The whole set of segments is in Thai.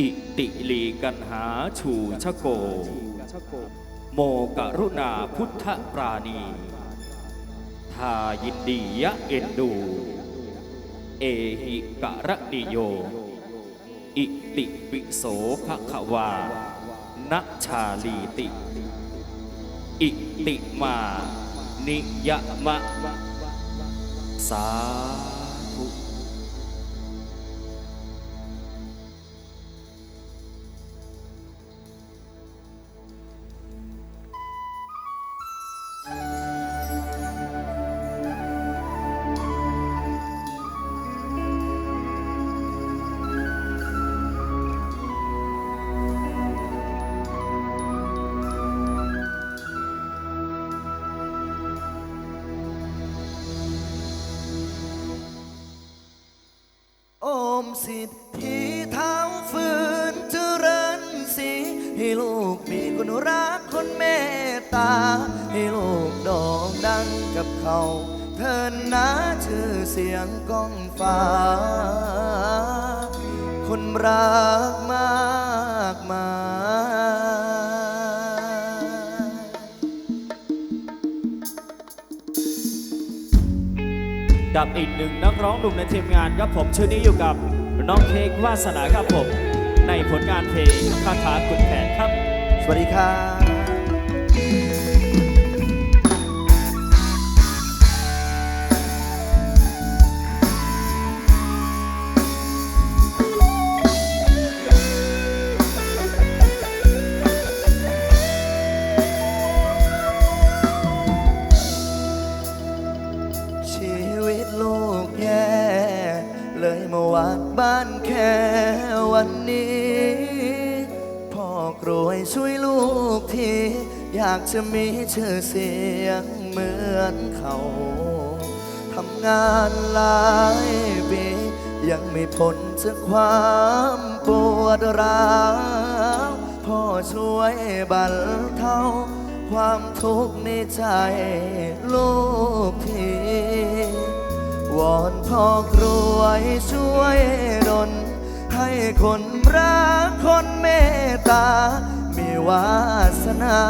อิติลีกันหาชูชะโก โมกรุณาพุทธปราณี ทายินดียะเอ็นดู เอหิกะระนิโย อิติปิโสภควานัชาลีติ อิติมา นิยมะ สา สิทธิเท้าฟืนเจริญสีให้ลูกมีคนรักคนเมตตา ให้ลูกโด่งดังกับเขาเทินนะชื่อเสียงก้องฟ้า คนรักมากมายกับอีกหนึ่งนักร้องหนุ่มในทีมงานครับผมชื่อนี้อยู่กับ น้องเค้กวาสนาครับผม ในผลงานเพลงคาถาขุนแผนครับ สวัสดีครับ บ้านแค่วันนี้ พ่อกรวยช่วยลูกทีอยากจะมีชื่อเสียงเหมือนเขาทำงานหลายปียังไม่พ้นจากความปวดร้าวพ่อช่วยบรรเทาความทุกข์ในใจลูกที วอนพ่อกรวยช่วยดลให้คนรักคนเมตตา มีวาสนา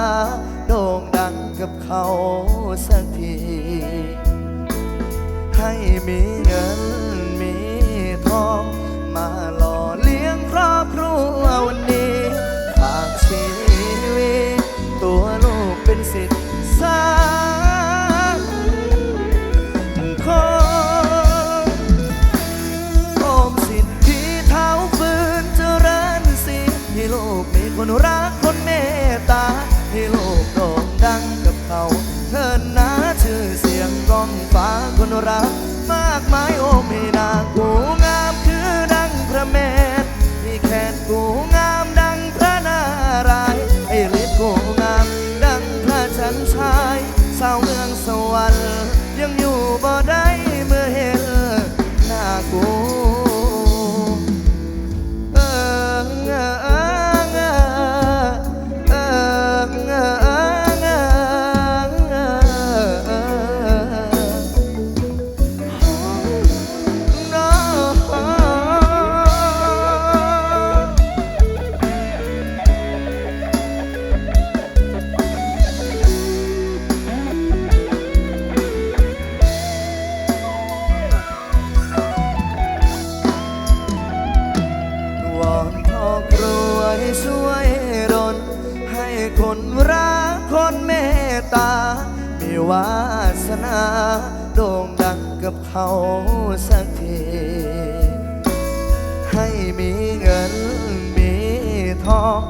โด่งดังกับเขาสักที ให้มีเงินมีทอง มาหล่อเลี้ยงครอบครัววันนี้ วาสนาโด่งดังกับเขาสักทีให้มีเงินมีทอง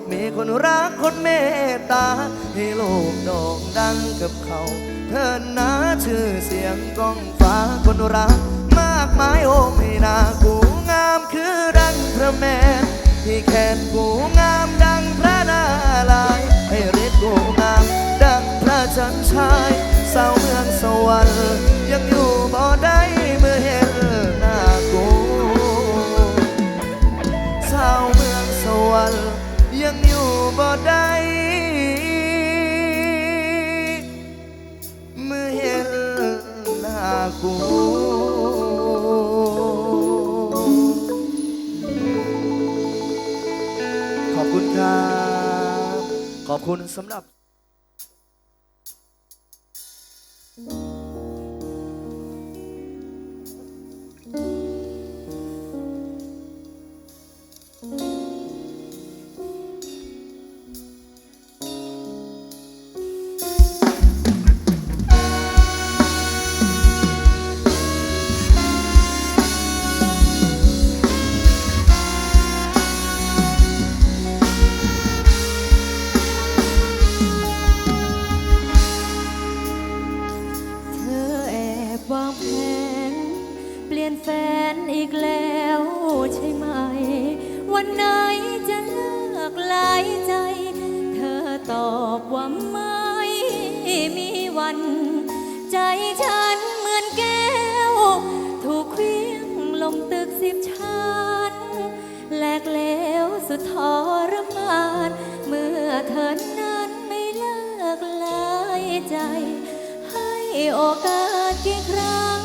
กมีคนรักคนเมตตา ให้โลกโด่งดังกับเขา เธอนะชื่อเสียงก้องฟ้าคนรัก มากมายโอ้ไม่นากูงามคือรังพระแม่ที่แขนกูงามดังพระนาลายให้ฤทธิ์กูงามดังพระจันชายสาวเมืองสวรรค์ยังอยู่บ่ได้เมื่อเห็นหน้ากูสาวเมืองสวรรค์่ได้เมื่อเห็นหน้ากูขอบคุณครับ ขอบคุณสำหรับ อีกแล้วใช่ไหม วันไหนจะเลิกลายใจ เธอตอบว่าไม่มีวัน ใจฉันเหมือนแก้ว ถูกเควี้ยงลงตึกสิบชั้นแหลกแล้วสุดทรมาน เมื่อเธอนั้นไม่เลิกลายใจ ให้โอกาสกี่ครั้ง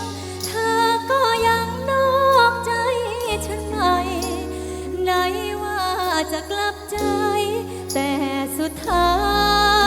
จะกลับใจ แต่สุดท้าย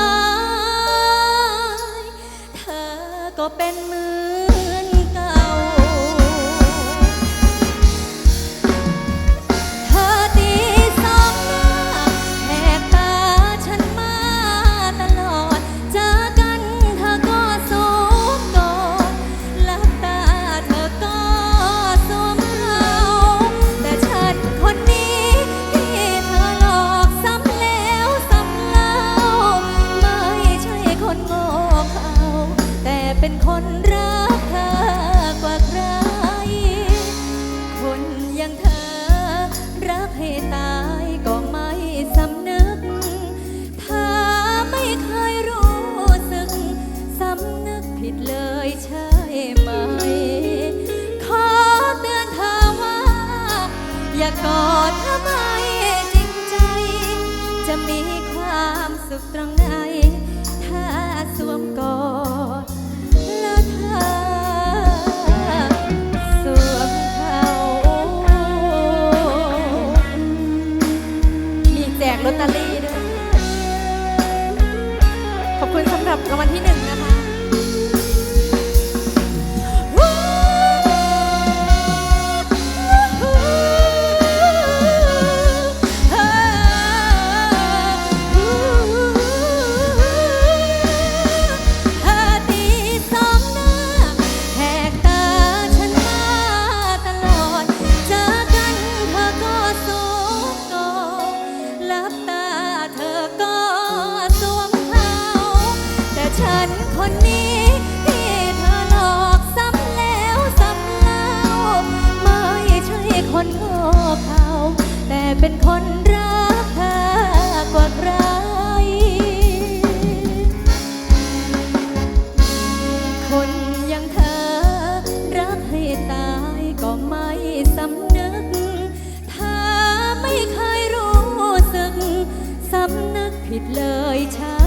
ดเลยใช่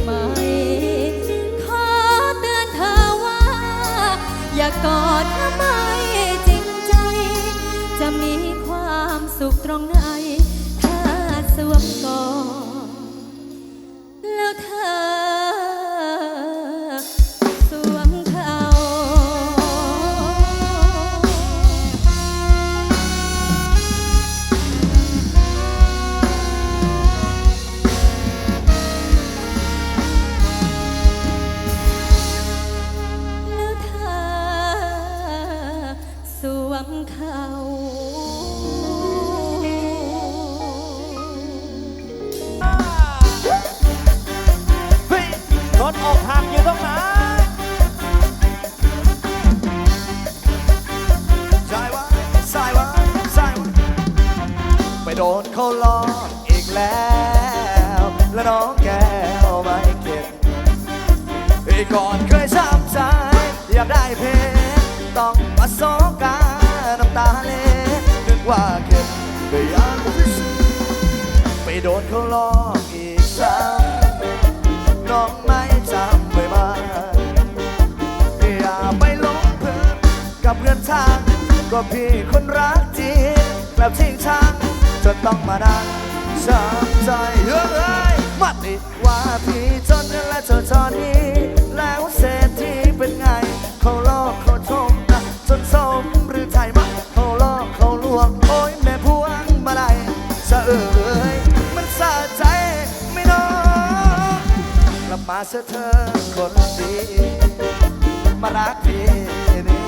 ไหม ขอเตือนเธอว่า อย่ากอดเธอไมจริงใจ จะมีความสุขตรงไหน ถ้าสวมกอด โดนเขาลอกอีกซ้ำน้องไม่จำไว้บ้างอย่าไปหลงเพลินกับเพื่อนทางก็พี่คนรักจริงกลับทิ้งช่างจนต้องมาดังช้ำใจเฮ้ยมาติดว่าพี่จนและเจอจอนี้แล้วเศรษฐี มาเสเธอคนดี มารักพี่นี่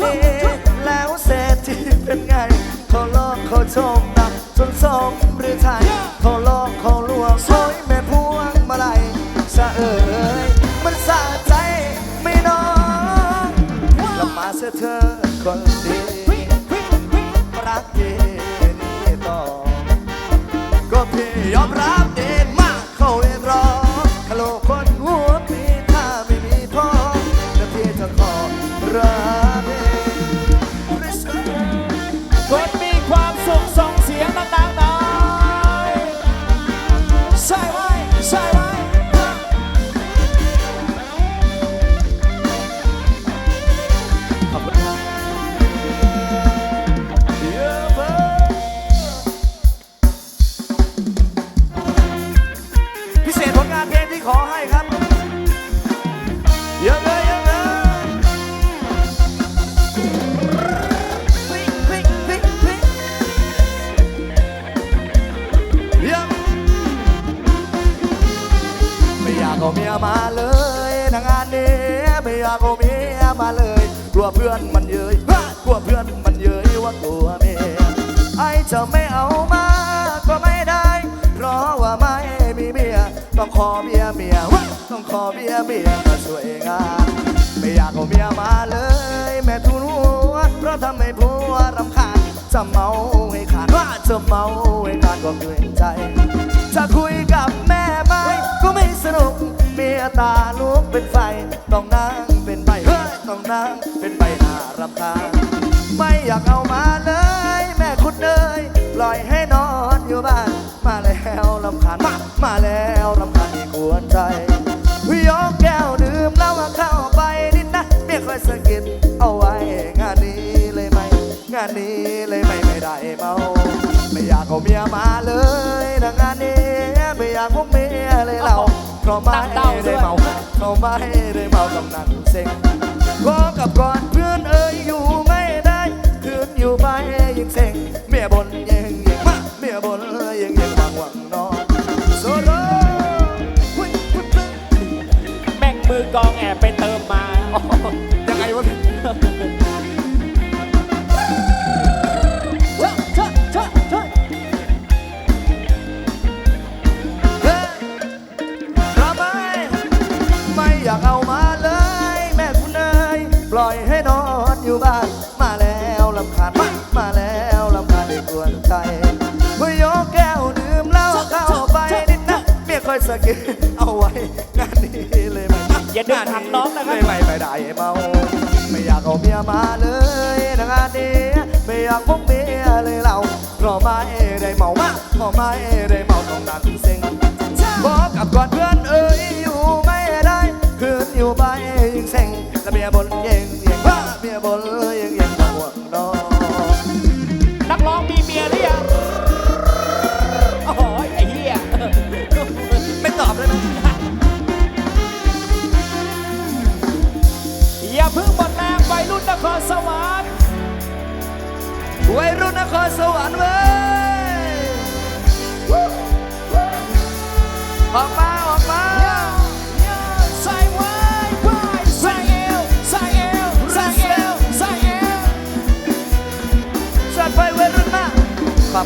นี้แล้วเศรษฐีเป็นไง เขาลอกเขาชมนักจนสมหรือไทยเขาลอกเขาลวงโอยแม่พวงมาลัยสะเอ่ยมันสะใจไม่น้องกลับมาเสียเธอคนดีรักพี่นี่ต่อก็พี่ยอมรับ สียงดังๆหน่อย พื่อนมันเย้ยกลัวเพื่อนมันเย้ยว่ากลัวเมียไอจะไม่เอามาก็ไม่ได้ เพราะว่าไม่มีเมียต้องขอเมียเมียต้องขอเมียเมียมาช่วยงานไม่อยากเอาเมียมาเลย แม่ทุนหัวเพราะทำให้ผัวรำคาญจะเมาให้ขาดว่าจะเมาให้ขาดก็เกรงใจ จะคุยกับแม่ไหมก็ไม่สนุกเมียตาลุกเป็นไฟต้องนั่ง เป็นใบเฮ้ยต้องนั่งเป็นใบหน้ารำคาญไม่อยากเอามาเลย แม่คุณเอ้ยปล่อยให้นอนอยู่บ้าน มาแล้วลำคาญมามาแล้วลำคาญที่กวนใจยกแก้วดื่มแล้วเข้าไปนิดนะเมียคอยสะกิดเอาไว้งานนี้เลยไหมงานนี้เลยไม่ไม่ได้เมาไม่อยากเอาเมียมาเลยนะงานนี้ไม่อยากพบเมียเลยเราเพราะไม่ได้เมาเพราะไม่ได้เมากำนันเซ็ง ขอกับก่อนเพื่อนเอ้ยอยู่ไม่ได้คืนอยู่ไปยิ่งเซ็งเมียบนเยังเยังมาเมียบนเยังเยังหวังหวังนอนโซโล้แม่งมือกองแอบไปเติมมา สะกิดเอาไว้งานนี้เลยไหมอย่าดึงทำน้องนะครับไม่ไม่ไม่ได้เมา ไม่อยากเอาเมียมาเลยนะงานนี้ไม่อยากพบเมียเลยเราเพราะไม่ได้เมามาเพราะไม่ได้เมาต้องนั่งเซ็งบอกกับก่อนเพื่อนเอ้ยอยู่ไม่ได้คืนอยู่ไปยิ่งเซ็งและเมียบนเย่งเย่งว่าเมียบน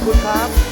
คุณครับ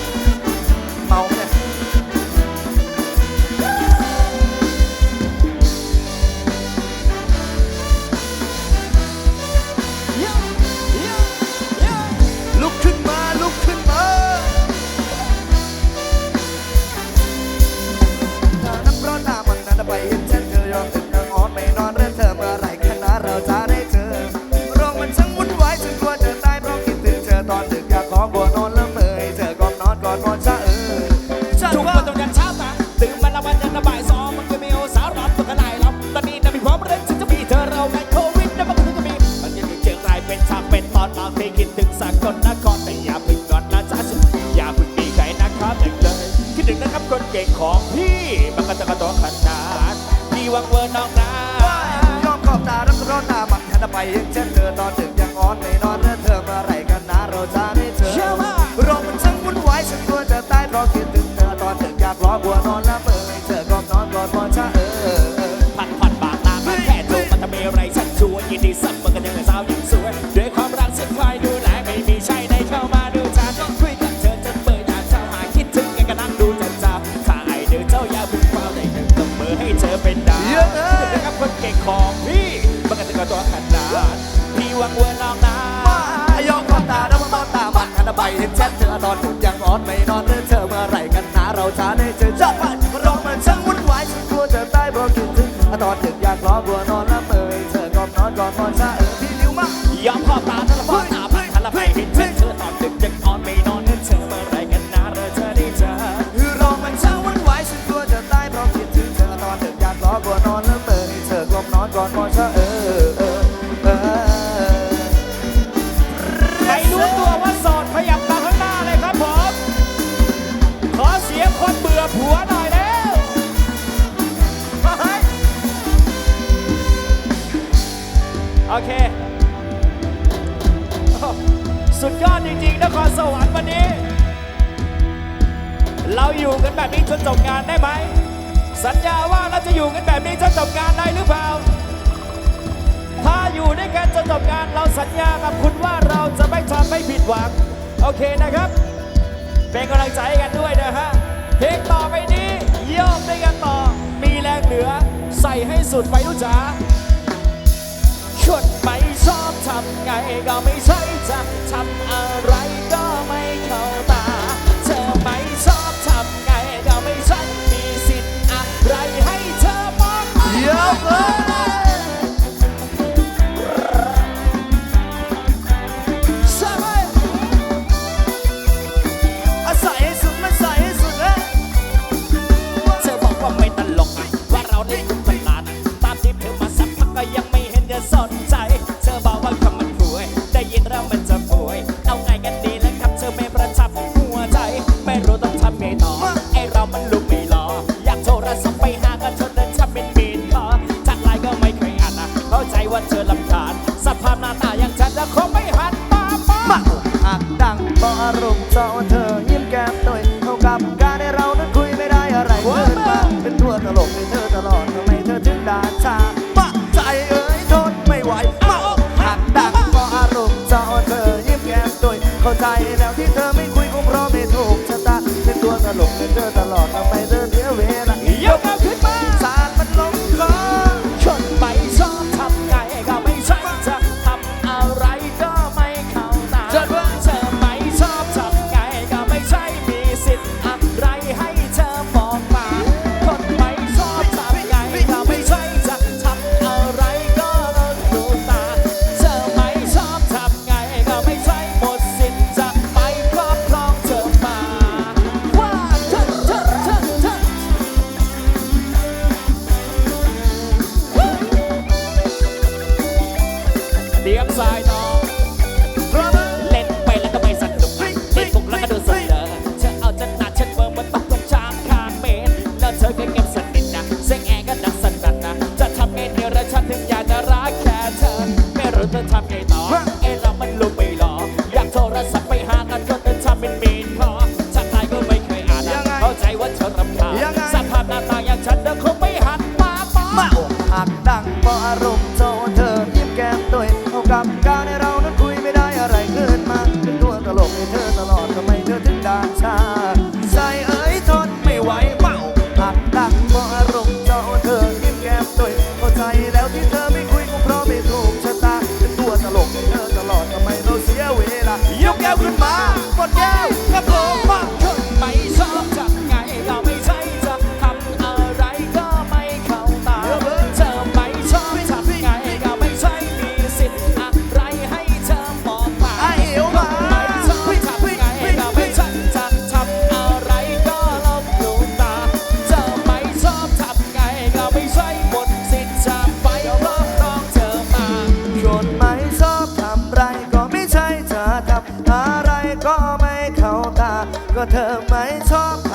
ที่วังเวิร์น้องนายยอมขอบตารับรอนนามันหันไปยังเช่นเธอตอนดึกยังอ้อนใน รนเก่งของพี่บังกันถึงกับตัวขนาดพี่วังเวรน้องนายอมขอตาน้ำตาตาบัดกันใบเห็นแชทเธอนอนคุณยังออนไม่นอนเรื่องเธอเมื่อไรกันหนาเราจะได้เจอจัดวันร้องมันช่างวุ่นวายฉันกลัวเธอตายเพราะคิดถึงตอนดึกอยากรอบัวนอน สุดยอดจริงๆนครสวรรค์วันนี้ เราอยู่กันแบบนี้จนจบงานได้ไหม สัญญาว่าเราจะอยู่กันแบบนี้จนจบงานได้หรือเปล่า ถ้าอยู่ด้วยกันจนจบงานเราสัญญากับคุณว่าเราจะไม่ทำไม่ผิดหวัง โอเคนะครับ เป็นกำลังใจกันด้วยนะฮะเพลงต่อไปนี้โยกด้วยกันต่อ มีแรงเหลือ ใส่ให้สุดไปลูกจ๋าชดไป ชอบทำไงก็ไม่ใช่จะทำอะไรก็ไม่เข้าตา เธอไม่ชอบทำไงก็ไม่ใช่มีสิทธิ์อะไรให้เธอมองไม่เยวก่อน การให้เรานั้นคุยไม่ได้อะไรเกินมาเป็นตัวตลกให้เธอตลอดทำไมเธอถึงด่านชา ก็เธอไม่ชอบ